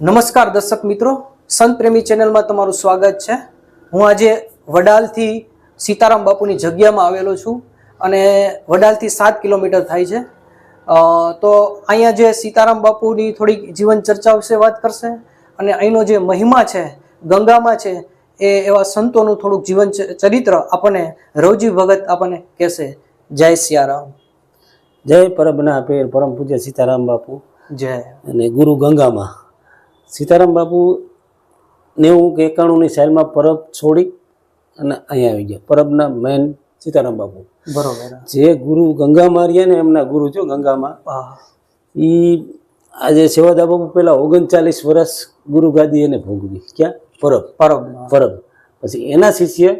નમસ્કાર દર્શક મિત્રો. સંત પ્રેમી ચેનલમાં તમારું સ્વાગત છે. હું આજે વડાલથી સીતારામ બાપુની જગ્યામાં આવેલો છું અને વડાલથી સાત કિલોમીટર થાય છે. તો અહીંયા જે સીતારામ બાપુની થોડીક જીવન ચર્ચા વિશે વાત કરશે અને અહીંનો જે મહિમા છે ગંગામાં છે એ એવા સંતોનું થોડુંક જીવન ચરિત્ર આપણને રવજી ભગત આપણને કહેશે. જય સિયારામ. જય પરબના પેર પરમ પૂજ્ય સીતારામ બાપુ જય. અને ગુરુ ગંગામાં. સીતારામ બાપુ નેવું કે એકાણુંની સાલમાં પરબ છોડી અને અહીંયા આવી ગયા. પરબના મેન સીતારામ બાપુ. બરોબર. જે ગુરુ ગંગામાં રહ્યા ને એમના ગુરુ છો ગંગામાં. એ આજે સેવાદા બાપુ પહેલાં ઓગણચાલીસ વર્ષ ગુરુ ગાદી એને ભોગવી. ક્યાં? પરબ. પરબ પરબ. પછી એના શિષ્ય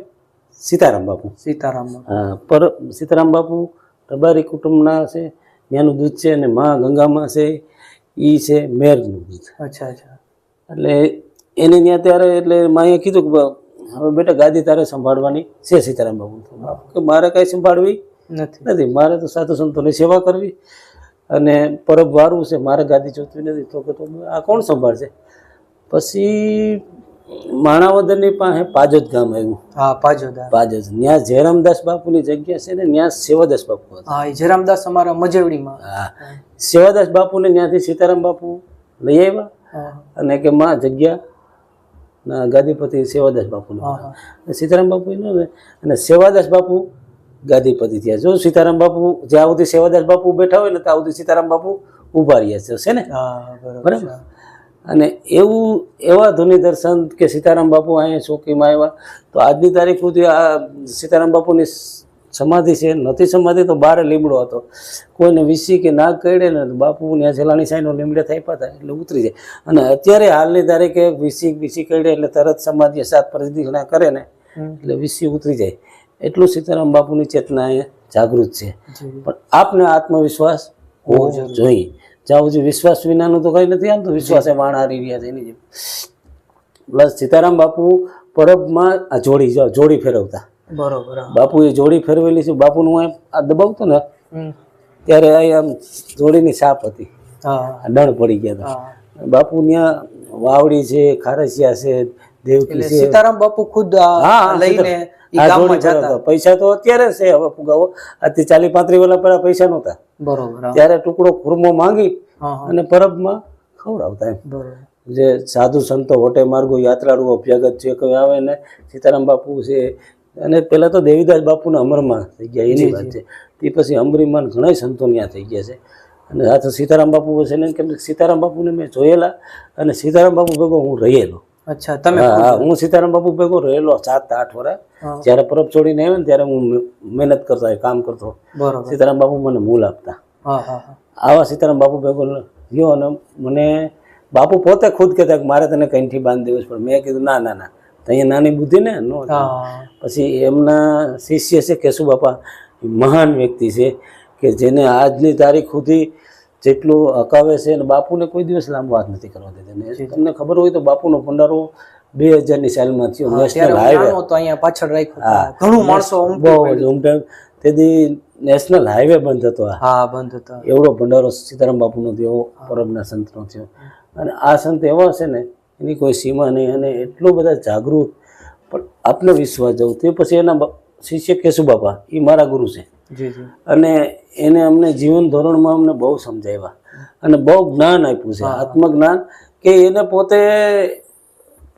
સીતારામ બાપુ. સીતારામ હા પર સીતારામ બાપુ રબારી કુટુંબના છે ત્યાંનું દૂધ છે અને મા ગંગામાં છે એ છે મેરનું દૂધ. અચ્છા અચ્છા. એટલે એને ત્યાં ત્યારે એટલે માએ કીધું કે હવે બેટા ગાદી તારે સંભાળવાની છે સીતારામ બાપુ બાપુ કે મારે કાંઈ સંભાળવી નથી. નથી. મારે તો સાધુ સંતોની સેવા કરવી અને પરબ વારવું છે મારે ગાદી જોતવી નથી. તો કે તો આ કોણ સંભાળશે? પછી માણાવદરની પાસે પાજોદ ગામ આવ્યું. હા પાજોદ પાજોદ. ત્યાં જયરામદાસ બાપુની જગ્યા છે ને ત્યાં સેવાદાસ બાપુ હતા. હા જયરામદાસ અમારા મજેવડીમાં. હા. સેવાદાસ બાપુને ત્યાંથી સીતારામ બાપુ લઈ આવ્યા. અને કે માં જગ્યા ના ગાદીપતિ સેવાદાસ બાપુ હા, હા. સીતારામ બાપુ એનું ને અને સેવાદાસ બાપુ ગાદીપતિ થયા. જો સીતારામ બાપુ જ્યાં સુધી સેવાદાસ બાપુ બેઠા હોય ને ત્યાં સુધી સીતારામ બાપુ ઊભા રહ્યા છે. ને? બરાબર અને એવું એવા ધ્વનિ દર્શન કે સીતારામ બાપુ અહીંયા ચોકીમાં આવ્યા તો આજની તારીખ સુધી આ સીતારામ બાપુની સમાધિ છે નથી સમાધિ તો બારે લીમડો હતો. કોઈને વિસી કે ના કરડે ને તો બાપુ ત્યાં છેલ્લાની સાઈનો લીમડે થાય હતા એટલે ઉતરી જાય. અને અત્યારે હાલની તારીખે વિસી વિસી કરડે એટલે તરત સમાધિ સાત પ્રદિક્ષિણા કરે ને એટલે વિસી ઉતરી જાય. એટલું સીતારામ બાપુની ચેતના એ જાગૃત છે. પણ આપને આત્મવિશ્વાસ હોવો જોઈએ. જ્યાં સુધી વિશ્વાસ વિનાનું તો કંઈ નથી આમ તો વિશ્વાસે માણ હારી રહ્યા છે એની જેમ. પ્લસ સીતારામ બાપુ પરબમાં આ જોડી જોડી ફેરવતા. બરોબર હા. બાપુ એ જોડી ફેરવેલી છે બાપુનું હું આ દબાવતો ને ત્યારે આમ જોડીની સાપ હતી. ડણ પડી ગયા હતા. બાપુ ત્યાં વાવડી છે ખારસિયા છે દેવકી છે. સીતારામ બાપુ ખુદ લઈને પૈસા તો અત્યારે છે હવે ફુગાવો. આજથી ચાલી પાંત્રીસ વર્ષ પહેલા પૈસા નહોતા. બરોબર ત્યારે ટુકડો ખુરમો માંગી અને પરબ પરબમાં ખવડાવતા એમ. જે સાધુ સંતો વટે માર્ગો યાત્રાળુઓ અભ્યાગત જે કોઈ આવે ને સીતારામ બાપુ છે અને પહેલાં તો દેવીદાસ બાપુના અમરમાં થઈ ગયા એની વાત છે. તે પછી અમરીમાન ઘણા સંતો ત્યાં થઈ ગયા છે. અને સાથે સીતારામ બાપુ છે ને કેમ સીતારામ બાપુને મેં જોયેલા અને સીતારામ બાપુ ભેગો હું રહેલો. અચ્છા તમે હા હા સીતારામ બાપુ ભેગો રહેલો સાત આઠ વર્ષ. જ્યારે પરબ છોડીને આવ્યો ને ત્યારે હું મહેનત કરતો કામ કરતો. સીતારામ બાપુ મને મૂલ આપતા. આવા સીતારામ બાપુ ભેગો ગયો અને મને બાપુ પોતે ખુદ કહેતા કે મારે તને કંઈથી બાંધી દેવું છે પણ મેં કીધું ના ના ના. અહીંયા નાની બુદ્ધિ ને પછી એમના શિષ્ય છે કેશુ બાપા મહાન વ્યક્તિ છે કે જેને આજની તારીખ સુધી જેટલું અકાવે છે અને બાપુને કોઈ દિવસ લાંબો હાથ નથી કરવા દેતા. ને તમને ખબર હોય તો બાપુનો ભંડારો બે હજારની સાલમાં થયો નેશનલ હાઈવે. તો અહીંયા પાછળ રાખ્યો. ઘણું માણસો બહુ જ ઉમટે તેથી નેશનલ હાઈવે બંધ હતો હા બંધ હતો. એવડો ભંડારો સીતારામ બાપુનો થયો પરમના સંતનો થયો. અને આ સંત એવા છે ને એની કોઈ સીમા નહીં અને એટલો બધા જાગૃત પણ આપનો વિશ્વાસ જવું. તે પછી એના શિષ્ય કેશુ બાપા? એ મારા ગુરુ છે. અને એને અમને જીવન ધોરણમાં અમને બહુ સમજાવ્યા. અને બહુ જ્ઞાન આપ્યું છે. આત્મજ્ઞાન કે એને પોતે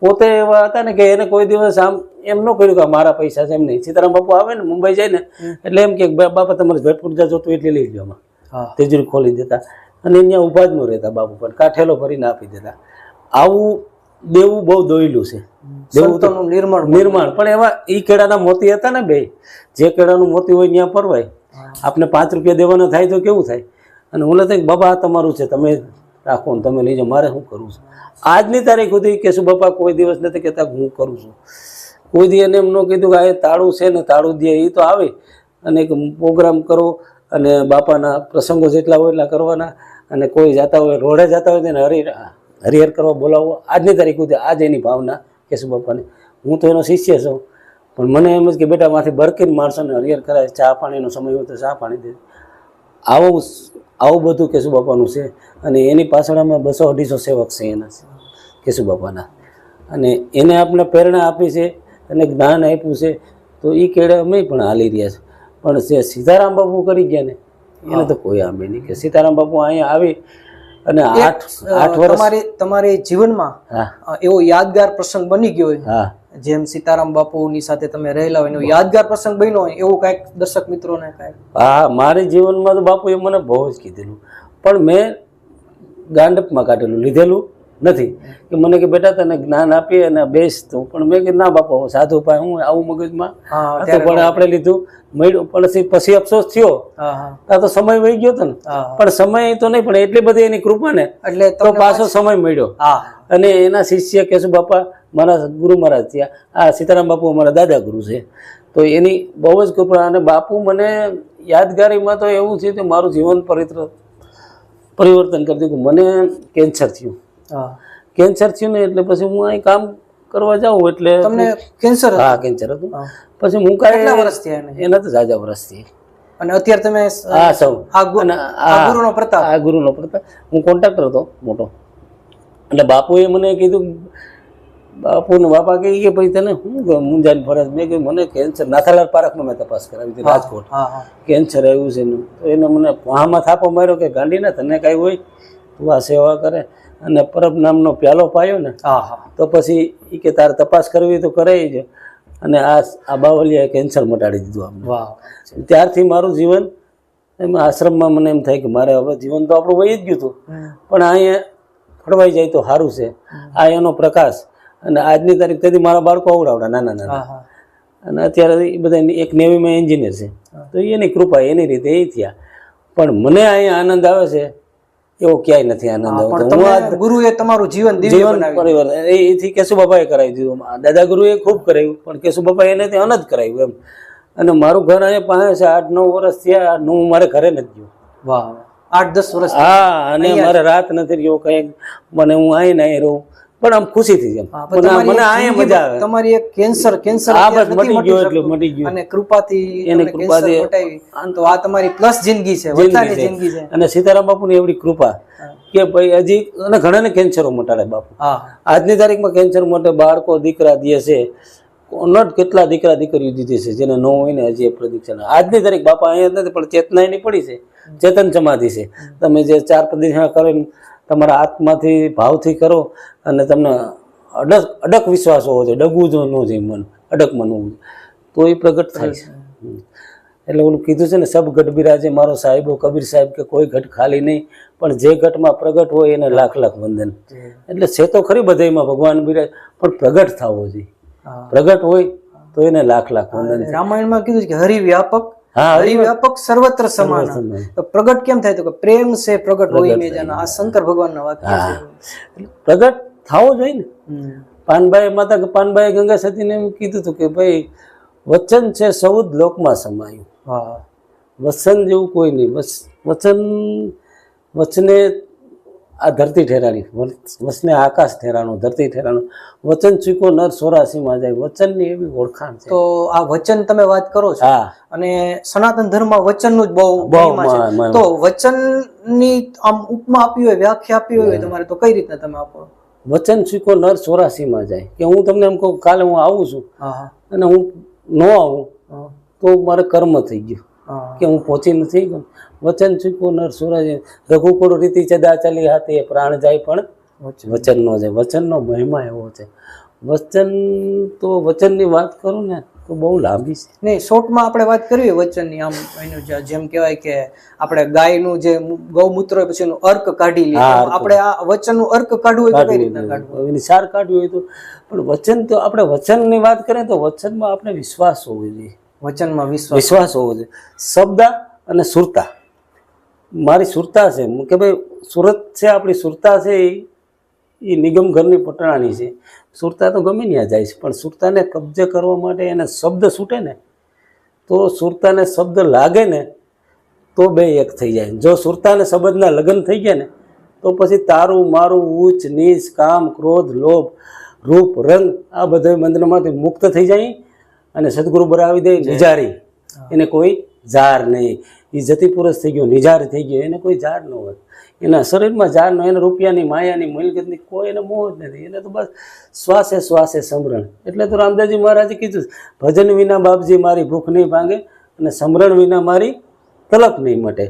પોતે એવા હતા ને કે એને કોઈ દિવસ આમ એમ ન કર્યું કે મારા પૈસા છે એમ નહીં. સીતારામ બાપુ આવે ને મુંબઈ જાય ને એટલે એમ કે "બા- બાપા તમારે ભેટ જા જોતું એટલે લઈ લો આમાં. તેજરી ખોલી દેતા. અને અહીંયા ઊભા જ ન રહેતા બાપુ પણ. કાઠેલો ભરીને આપી દેતા. આવું દેવું બહુ દોયલું છે. દેવું તો નિર્માણ નિર્માણ. પણ એવા ઈ કેળાના મોતી હતા ને બે જે કેળાનું મોતી હોય ત્યાં પરવાય. આપને પાંચ રૂપિયા દેવાના થાય તો કેવું થાય? અને હું થાય બાબા તમારું છે તમે રાખો ને તમે લઈ જાઓ મારે શું કરવું છે. આજની તારીખ સુધી કે શું બાપા કોઈ દિવસ નથી કહેતા હું કરું છું. કોઈ દી એને એમ ન કીધું કે આ એ તાળું છે ને તાળું દે એ તો આવે. અને એક પ્રોગ્રામ કરો અને બાપાના પ્રસંગો જેટલા હોય એટલા કરવાના અને કોઈ જાતા હોય રોડે જતા હોય તેને હરી હરિહર કરવા બોલાવો. આજની તારીખ સુધી આજ એની ભાવના કેશુ બાપાની હું તો એનો શિષ્ય છું. પણ મને એમ જ કે બેટા માથી બરકીને માણસોને હરિહર કરાય ચા પાણીનો સમય હોય તો ચા પાણી દે. આવું આવું બધું કેશુ બાપાનું છે? અને એની પાછળ અમે બસો અઢીસો સેવક છે એના કેશુ બાપાના? અને એને આપણે પ્રેરણા આપી છે અને જ્ઞાન આપ્યું છે. તો એ કેળે અમે પણ હાલી રહ્યા છે. પણ જે સીતારામ બાપુ કરી ગયા ને એને તો કોઈ આંબે નહીં કે સીતારામ બાપુ અહીંયા આવી અને આઠ આઠ વર્ષ તમારી તમારી જીવનમાં એવો યાદગાર પ્રસંગ બની ગયો હોય. હા. જેમ સીતારામ બાપુની સાથે તમે રહેલા હોય એનો યાદગાર પ્રસંગ બન્યો હોય એવું કાંઈક દર્શક મિત્રોને કાંઈક? હા મારી જીવનમાં તો બાપુએ મને બહુ જ કીધેલું. પણ મેં ગાંડપમાં કાઢેલું લીધેલું. નથી. કે મને કે બેટા તને જ્ઞાન આપીએ અને બેસ તું. પણ મેં કે ના બાપા હું સાધુ પાસે હું આવું મગજમાં પણ આપણે લીધું. મળ્યું પણ પછી અફસોસ થયો. આ તો સમય વહી ગયો હતો ને. પણ સમય તો નહીં પણ એટલી બધી એની કૃપા ને એટલે તો પાછો સમય મળ્યો. અને એના શિષ્ય કેશુ બાપા મારા ગુરુ મહારાજ થયા. આ સીતારામ બાપુ અમારા દાદા ગુરુ છે. તો એની બહુ જ કૃપા. અને બાપુ મને યાદગારીમાં તો એવું છે કે મારું જીવન પરિત્ર પરિવર્તન કરી દીધું. મને કેન્સર થયું. કેન્સર થયું ને એટલે પછી હું અહીં કામ કરવા જાઉં એટલે તમને કેન્સર હા કેન્સર હતું. પછી હું કેટલા કાંઈ વર્ષ થયા એને? તો જાજા વર્ષથી અને અત્યારે તમે હા સૌ. આ ગુરુનો પ્રતાપ? આ ગુરુનો પ્રતાપ. હું કોન્ટ્રાક્ટર હતો મોટો. એટલે બાપુએ મને કીધું બાપુ ને બાપા કહે કે ભાઈ તને શું મુંજાન ફરજ મેં કહ્યું મને કેન્સર નાથાલાલ પાર્કમાં મેં તપાસ કરાવી હતી રાજકોટ. હા હા. કેન્સર આવ્યું છે તો એને મને વાહમાં થાપો માર્યો કે ગાંડીના તને કાંઈ હોય? તું આ સેવા કરે. અને પરબ નામનો પ્યાલો પાયો ને તો પછી એ કે તારે તપાસ કરવી તો કરાવી જ. અને આ આ બાવલિયાએ કેન્સર મટાડી દીધું આમ વાહ. ત્યારથી મારું જીવન એમાં આશ્રમમાં મને એમ થાય કે મારે હવે જીવન તો આપણું વહી જ ગયું હતું. પણ અહીંયા ફળવાઈ જાય તો સારું છે. આ એનો પ્રકાશ. અને આજની તારીખ તેથી મારા બાળકો આવડાવડા નાના નાના. અને અત્યારે એ બધા એક નેવીમાં એન્જિનિયર છે. તો એની કૃપા એની રીતે એ થયા. પણ મને અહીંયા આનંદ આવે છે એવો ક્યાંય નથી આનંદ ગુરુએ તમારું જીવન જીવન પરિવર્તન એથી કેશુ બાપાએ કરાવી દીધું? દાદા ગુરુએ ખૂબ કરાવ્યું પણ કેશુ બાપાએ એને ત્યાં અનંત કરાવ્યું એમ. અને મારું ઘર અહીંયા પાસે છે આઠ નવ વર્ષ થયા હું મારે ઘરે નથી ગયો. વાહ આઠ દસ વર્ષ હા અને મારે રાત નથી રહ્યો કંઈક. મને હું અહીં નહીં રહું. પણ આમ ખુશી થઈ હા, મને તમારી મને એક અહીંયા જિંદગી- મજા આવે. તમારી એક કેન્સર કેન્સર આ બસ મટી ગયો એટલે મટી ગયું. અને કૃપાથી એની કૃપાથી મટાવી. તો આ તમારી પ્લસ જિંદગી છે વધારે જિંદગી છે. અને સીતારામ બાપુની એવડી કૃપા કે ભાઈ હજી અને ઘણાને કેન્સરો મટાડે બાપુ. આજની તારીખમાં કેન્સર માટે બાળકો દીકરા દે છે નટ કેટલા દીકરા દીકરીઓ દીધી છે જેને ન હોય ને હજી પ્રદીક્ષા આજની તારીખ બાપા અહીંયા નથી પણ ચેતના એની પડી છે. ચેતન સમાધિ છે. તમે જે ચાર પ્રદક્ષિણા કરીને તમારા આત્માથી ભાવથી કરો અને તમને અડક અડક વિશ્વાસ હોવો જોઈએ. ડગવું જો ન જોઈએ મન અડક મન હોવું તો એ પ્રગટ થાય છે. એટલે ઓલું કીધું છે ને સબ ગઢ બિરાજે મારો સાહેબો કબીર સાહેબ કે કોઈ ઘટ ખાલી નહીં પણ જે ઘટમાં પ્રગટ હોય એને લાખ લાખ વંદન. એટલે છે તો ખરી બધાયમાં ભગવાન બિરાજ પણ પ્રગટ થવો જોઈએ. પ્રગટ હોય તો એને લાખ લાખ વંદન રામાયણમાં કીધું છે કે હરિ વ્યાપક હા એ વ્યાપક સર્વત્ર સમાન. પ્રગટ કેમ થાય તો કે પ્રેમ છે પ્રગટ હોય મેં જાના આ શંકર ભગવાનના વાક્ય છે. પ્રગટ થવો જોઈએ ને. પાનભાઈ માતા પાનભાઈ ગંગા સતીને એમ કીધું હતું કે ભાઈ વચન છે સૌદ લોકમાં સમાયું. હા. વચન જેવું કોઈ નહીં. બસ વચન વચને આ ધરતી ઠેરાણી વસને આકાશ ઠેરાણું ધરતી ઠેરાણું. વચન ચૂકો નર સોરાસીમાં જાય. વચનની એવી ઓળખાણ છે. તો આ વચન તમે વાત કરો છો. હા. અને સનાતન ધર્મમાં વચનનું જ બહુ બહુ. તો વચનની આમ ઉપમા આપી હોય વ્યાખ્યા આપી હોય તમારે તો કઈ રીતના તમે આપો? વચન ચૂકો નર ચોરાસીમાં જાય. કે હું તમને એમ કહું કાલે હું આવું છું અને હું ન આવું તો મારે કર્મ થઈ ગયું. કે હું પહોંચી નથી વચન ચૂકો નર સોરા રઘુકુળ રીતિ ચદા ચાલી એ પ્રાણ જાય પણ વચનનો વચન નો જાય. વચનનો મહિમા એવો છે. વચન તો વચનની વાત કરું ને તો બહુ લાંબી છે. નહીં શોર્ટમાં આપણે વાત કરીએ વચનની આમ એનું જેમ કહેવાય કે આપણે ગાયનું જે ગૌમૂત્ર હોય પછી એનું અર્ક કાઢી લઈએ. આપણે આ વચનનું અર્ક કાઢવું હોય તો કઈ રીતના કાઢવું એની સાર કાઢવી હોય તો. પણ વચન તો આપણે વચનની વાત કરીએ તો વચનમાં આપણે વિશ્વાસ હોવો જોઈએ. વચનમાં વિશ્વાસ. વિશ્વાસ હોવો જોઈએ. શબ્દ અને સુરતા. મારી સુરતા છે. કે ભાઈ, સુરત છે, આપણી સુરતા છે, એ નિગમ ઘરની પટણાની છે. સુરતા તો ગમે ત્યાં જાય છે, પણ સુરતાને કબજે કરવા માટે એને શબ્દ છૂટે ને, તો સુરતાને શબ્દ લાગે ને, તો બે એક થઈ જાય. જો સુરતાને શબ્દના લગ્ન થઈ ગયા ને, તો પછી તારું, મારું ઉચ્ચ નીચ, કામ, ક્રોધ, લોભ, રૂપ, રંગ, આ બધા બંધનમાંથી મુક્ત થઈ જાય. અને સદગુરુ બરાવી દે નિજારી. એને કોઈ ઝાર નહીં. એ જતી પુરુષ થઈ ગયો નિજાર થઈ ગયો એને કોઈ ઝાડ ન હોય. એના શરીરમાં ઝાર ન એને રૂપિયાની માયાની મિલકતની કોઈ એને મોહ જ નથી. એને તો બસ શ્વાસે શ્વાસે સમરણ. એટલે તો રામદાસજી મહારાજે કીધું ભજન વિના બાપજી મારી ભૂખ નહીં ભાંગે અને સમરણ વિના મારી તલક નહીં મટે.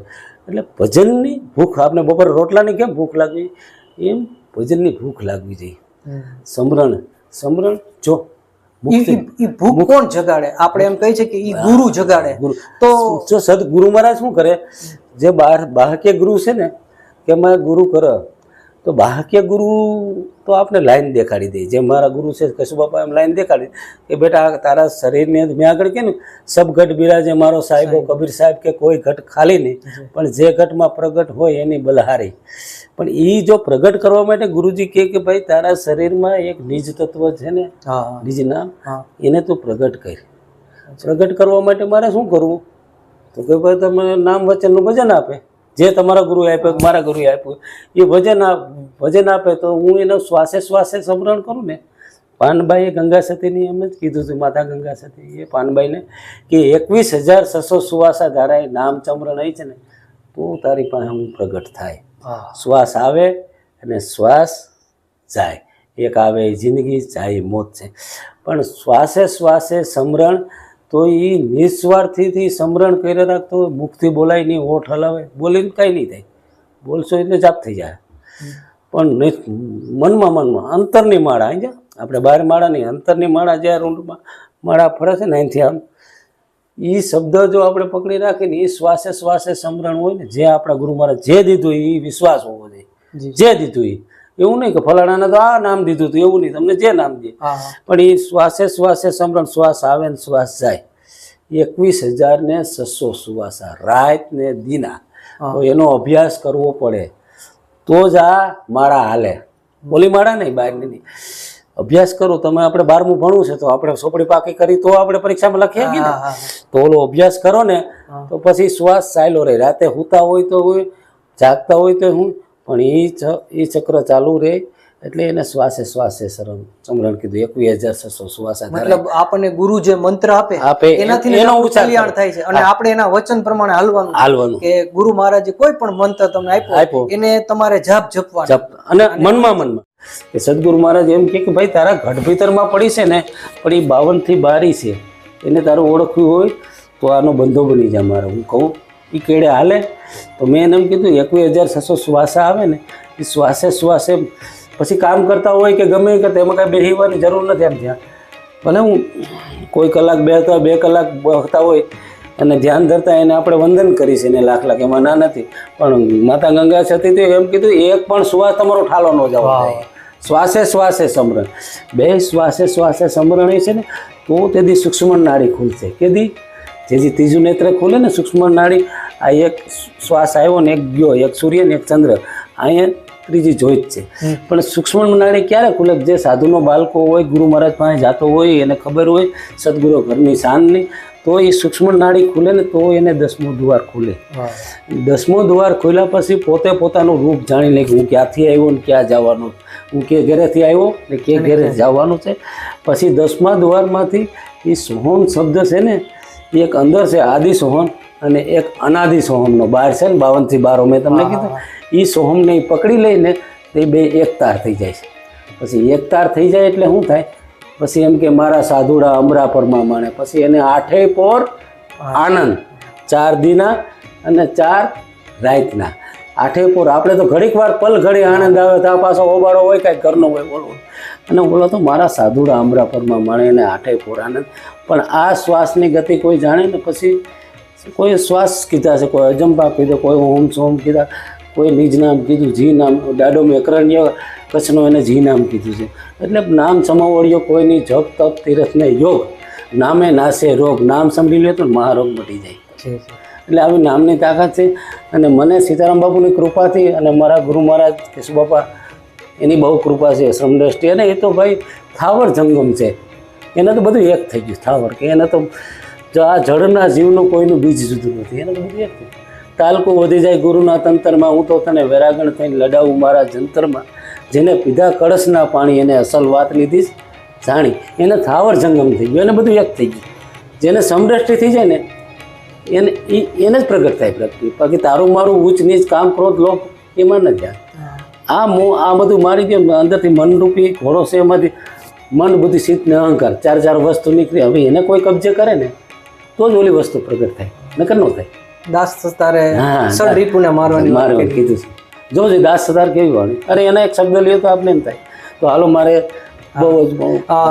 એટલે ભજનની ભૂખ આપણે બપોરે રોટલાની કેમ ભૂખ લાગવી? એમ ભજનની ભૂખ લાગવી જોઈએ. સમરણ સમરણ જો ભૂખ કોણ જગાડે? આપણે એમ કહી છે કે ઈ ગુરુ જગાડે. ગુરુ. તો જો સદગુરુ મહારાજ શું કરે? જે બાર બાહ્ય ગુરુ છે ને કે મેં ગુરુ કરે. તો બાહ્ય ગુરુ તો આપણે લાઈન દેખાડી દે. જે મારા ગુરુ છે કશું બાપા એમ લાઈન દેખાડી કે બેટા તારા શરીરની અંદર મેં આગળ કે ને સબ ઘટ બિરાજે મારો સાહેબો કબીર સાહેબ કે કોઈ ઘટ ખાલી નહીં. પણ જે ઘટમાં પ્રગટ હોય એની બલહારી. પણ એ જો પ્રગટ કરવા માટે ગુરુજી કહે કે ભાઈ તારા શરીરમાં એક નિજ તત્વ છે ને હા. નિજ નામ હા. એને તું પ્રગટ કર. પ્રગટ કરવા માટે મારે શું કરવું? તો કે ભાઈ તમે નામ વચનનું ભજન આપે. જે તમારા ગુરુએ આપ્યો કે મારા ગુરુએ આપ્યું એ ભજન આપ ભજન આપે તો હું એનો શ્વાસે શ્વાસે સમરણ કરું ને? પાનબાઈએ ગંગા સતીની એમ જ કીધું હતું માતા ગંગા સતી એ પાનબાઈને કે એકવીસ હજાર છસો સુવાસા ધારાએ નામ ચમરણ આવી છે ને તો તારી પાસે હું પ્રગટ થાય. શ્વાસ આવે અને શ્વાસ જાય. એક આવે એ જિંદગી જાય મોત છે. પણ શ્વાસે શ્વાસે સમરણ તો એ નિસ્વાર્થીથી સમરણ કરી રાખતો હોય મુખથી બોલાય નહીં ઓઠ હલાવે. બોલીને કાંઈ નહીં થાય. બોલશો એટલે જાપ થઈ જાય. પણ મનમાં મનમાં અંતરની માળા અહીંયા આપણે બહાર માળા નહીં અંતરની માળા જ્યાં રૂંડમાં માળા ફરે છે ને અહીંથી આમ એ શબ્દ જો આપણે પકડી રાખીને એ શ્વાસે શ્વાસે સમરણ હોય ને જે આપણા ગુરુ મહારાજ જે દીધું એ વિશ્વાસ હોવો જોઈએ. જે. દીધું એ એવું નહીં કે ફલાણાને તો આ નામ દીધું હતું એવું નહીં તમને જે નામ દે. પણ એ શ્વાસે શ્વાસે સમરણ શ્વાસ આવે ને શ્વાસ જાય. એકવીસ હજાર ને છસો સુવાસા રાત ને દીના તો એનો અભ્યાસ કરવો પડે. તો જ આ માળા હાલે. બોલી માળા નહીં બહારની નહીં. અભ્યાસ કરો તમે આપણે બારમું ભણવું છે તો આપણે સોપડી પાકી કરી તો આપણે પરીક્ષામાં લખીએ કે તો ઓલો અભ્યાસ કરો ને તો પછી શ્વાસ ચાલ્યો રહે. રાતે હુતા હોય તો હોય જાગતા હોય તો હું પણ એ એ ચક્ર ચાલુ રહે એટલે એને શ્વાસે શ્વાસે સરમ સમરણ કીધું એકવીસ હજાર છસો શ્વાસ મતલબ આપણને ગુરુ જે મંત્ર આપે આપે એનાથી એનો કલ્યાણ થાય છે. અને આપણે એના વચન પ્રમાણે હાલવાનું. હાલવાનું. કે ગુરુ મહારાજે કોઈ પણ મંત્ર તમને આપ્યો આપ્યો. એને તમારે જાપ જપવા જપ. અને મનમાં મનમાં. કે સદગુરુ મહારાજ એમ કે ભાઈ તારા ઘટ ભીતરમાં પડી છે ને પણ એ બાવનથી બારી છે. એને તારું ઓળખ્યું હોય તો આનો બંધો બની જાય મારે. હું કહું એ કેળે હાલે. તો મેં એને એમ કીધું એકવીસ હજાર છસો શ્વાસા આવે ને એ શ્વાસે શ્વાસે પછી કામ કરતા હોય કે ગમે કે કરતા એમાં કાંઈ બેસીવાની જરૂર નથી એમ ધ્યાન ભલે હું કોઈ કલાક હોય બે કલાક બહતા હોય અને ધ્યાન ધરતા એને આપણે વંદન કરીશ એને લાખ લાખ એમાં ના નથી. પણ માતા ગંગા સતી તો એમ કીધું એક પણ શ્વાસ તમારો ઠાલો ન જવા શ્વાસે શ્વાસે સમરણ. બે શ્વાસે શ્વાસે સમરણ એ છે ને તો તેથી સૂક્ષ્મ નાડી ખુલશે. કેદી જેથી ત્રીજું નેત્ર ખુલે ને સૂક્ષ્મ નાળી આ એક શ્વાસ આવ્યો ને એક ગયો એક સૂર્ય ને એક ચંદ્ર. અહીંયા ત્રીજી જોઈ જ છે. પણ સૂક્ષ્મ નાળી ક્યારે ખુલે? જે સાધુનો બાળકો હોય ગુરુ મહારાજ પાસે જાતો હોય એને ખબર હોય સદગુરુ ઘરની શાનની તો એ સૂક્ષ્મ નાળી ખુલે ને તો એને દસમો દ્વાર ખુલે. દસમો દ્વાર ખુલ્યા પછી પોતે પોતાનું રૂપ જાણી લે કે હું ક્યાંથી આવ્યો ને ક્યાં જવાનું. હું કે ઘરેથી આવ્યો ને કે ઘરે જવાનું છે. પછી દસમા દ્વારમાંથી એ સોહમ શબ્દ છે ને એક અંદર છે આદિ સોહમ અને એક અનાદિ સોહમનો બાર છે ને? બાવનથી બારો મેં તમને કીધું. એ સોહમને પકડી લઈને તે બે એકતાર થઈ જાય છે. પછી એકતાર થઈ જાય એટલે શું થાય? પછી એમ કે મારા સાધુડા અમરા પરમાં માણે. પછી એને આઠે પોર આનંદ ચાર દીના અને ચાર રાતના આઠે પોર. આપણે તો ઘડીક વાર પલ ઘડી આનંદ આવે તો આ પાછો ઓબાળો હોય કાંઈ ઘરનો હોય બોલો અને બોલો તો મારા સાધુડા અમરા પરમાં માણે એને આઠે પોર આનંદ. પણ આ શ્વાસની ગતિ કોઈ જાણે ને પછી કોઈ શ્વાસ કીધા છે કોઈ અજંપા કીધો કોઈ ઓમ સોમ કીધા કોઈ નિજ નામ કીધું જી નામ દાડો મેકરણ્ય કચ્છનો એને જી નામ કીધું છે. એટલે નામ સમાવડ્યો કોઈની જપ તપ તીરથને યોગ નામે નાશે રોગ નામ સાંભળી લે તો મહારોગ મટી જાય. એટલે આવી નામની તાકાત છે અને મને સીતારામ બાપુની કૃપાથી અને મારા ગુરુ મહારાજ કેશુ બાપા એની બહુ કૃપા છે શ્રમ અને એ તો ભાઈ થાવર જંગમ છે. એને તો બધું એક થઈ ગયું થાવર કે એને તો જો આ જળના જીવનું કોઈનું બીજ જુદું નથી. એને બધું એક થઈ ગયું. તાલકું વધી જાય ગુરુના તંતરમાં હું તો તને વેરાગણ થઈને લડાવું મારા જંતરમાં. જેને પીધા કળશના પાણી એને અસલ વાત લીધી જાણી. એને થાવર જંગમ થઈ ગયું. એને બધું એક થઈ ગયું. જેને સમદ્રષ્ટિ થઈ જાય ને એને એને જ પ્રગટ થાય પ્રગતિ બાકી તારું મારું ઉચ્ચ નીચ કામ ક્રોધ લોભ એમાં ન જાય. આ મો આ બધું મારી ગયું અંદરથી મનરૂપી ઘોડો છે એમાંથી મન બુદ્ધિ ચિત્ત ને અહંકાર ચાર ચાર વસ્તુ નીકળી. હવે એને કોઈ કબજે કરે ને તો જ ઓલી વસ્તુ પ્રગટ થાય. નકર નો થાય. દાસ સતારે સર રીપુને મારવાની વાત કીધું છે. જો જે દાસ સતાર કેવી વાણી. અરે એના એક શબ્દ લ્યો તો આપને એમ થાય. તો હાલો મારે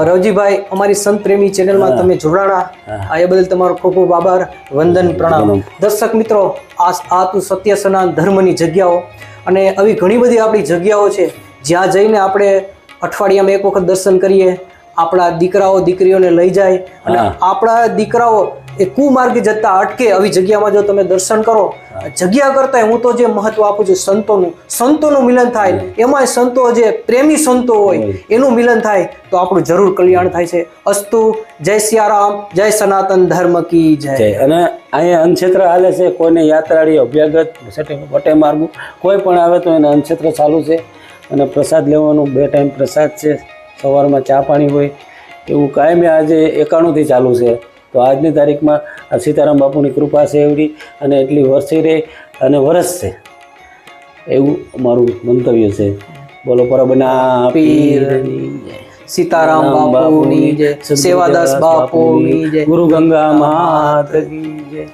રવજીભાઈ અમારી સંત પ્રેમી ચેનલમાં તમે જોડાણા. આ એ બદલ તમારો ખૂબ ખૂબ આભાર. વંદન પ્રણામ. દર્શક મિત્રો આ આ તું સત્ય સનાન ધર્મની જગ્યાઓ. અને આવી ઘણી બધી આપણી જગ્યાઓ છે. જ્યાં જઈને આપણે અઠવાડિયામાં એક વખત દર્શન કરીએ આપણા દીકરાઓ દીકરીઓને લઈ જાય અને આપણા દીકરાઓ એ કુમાર્ગે જતા અટકે આવી જગ્યામાં જો તમે દર્શન કરો જગ્યા કરતા હું તો જે મહત્વ આપું છું સંતોનું સંતોનું મિલન થાય. એમાંય સંતો જે પ્રેમી સંતો હોય એનું મિલન થાય તો આપણું જરૂર કલ્યાણ થાય છે. અસ્તુ જય સિયારામ જય સનાતન ધર્મ કી જય. અને અહીંયા અનક્ષેત્ર હાલે છે કોઈને યાત્રાળી અભ્યાગત વટે માર્ગું કોઈ પણ આવે તો એને અનક્ષેત્ર ચાલુ છે. અને પ્રસાદ લેવાનું. બે ટાઈમ પ્રસાદ છે. સવારમાં ચા પાણી હોય. એવું કાયમી આજે એકાણુંથી ચાલુ છે. તો આજની તારીખમાં આ સીતારામ બાપુની કૃપા છે એવડી અને એટલી વરસી રહે અને વરસ છે. એવું અમારું મંતવ્ય છે. બોલો પરબના. સીતારામ બાપુની જય. સેવાદાસ બાપુની જય. ગુરુ ગંગા માત જય.